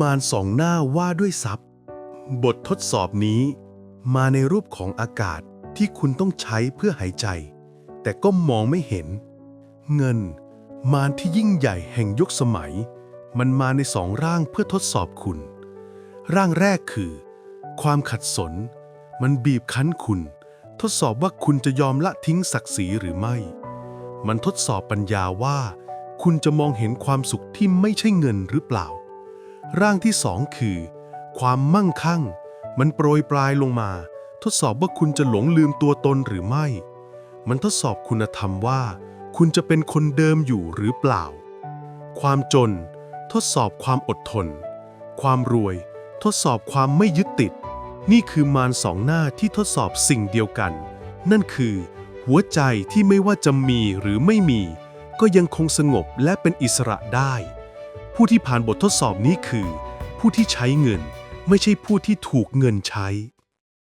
มารสองหน้าว่าด้วยทรัพย์ บททดสอบนี้ มาในรูปของอากาศที่คุณต้องใช้เพื่อหายใจ แต่ก็มองไม่เห็น เงิน มารที่ยิ่งใหญ่แห่งยุคสมัย มันมาในสองร่างเพื่อทดสอบคุณ ร่างแรกคือ ความขัดสน มันบีบคั้นคุณ ทดสอบว่าคุณจะยอมละทิ้งศักดิ์ศรีหรือไม่ มันทดสอบปัญญาว่า คุณจะมองเห็นความสุขที่ไม่ใช่เงินหรือเปล่า ร่างที่สองคือ ความมั่งคั่ง มันโปรยปลายลงมา ทดสอบว่าคุณจะหลงลืมตัวตนหรือไม่ มันทดสอบคุณธรรมว่า คุณจะเป็นคนเดิมอยู่หรือเปล่า ความจน ทดสอบความอดทน ความรวย ทดสอบความไม่ยึดติด นี่คือมารสองหน้าที่ทดสอบสิ่งเดียวกัน นั่นคือ หัวใจที่ไม่ว่าจะมีหรือไม่มี ก็ยังคงสงบและเป็นอิสระได้ ผู้ที่ผ่านบททดสอบนี้คือ ผู้ที่ใช้เงินไม่ใช่ผู้ที่ถูกเงินใช้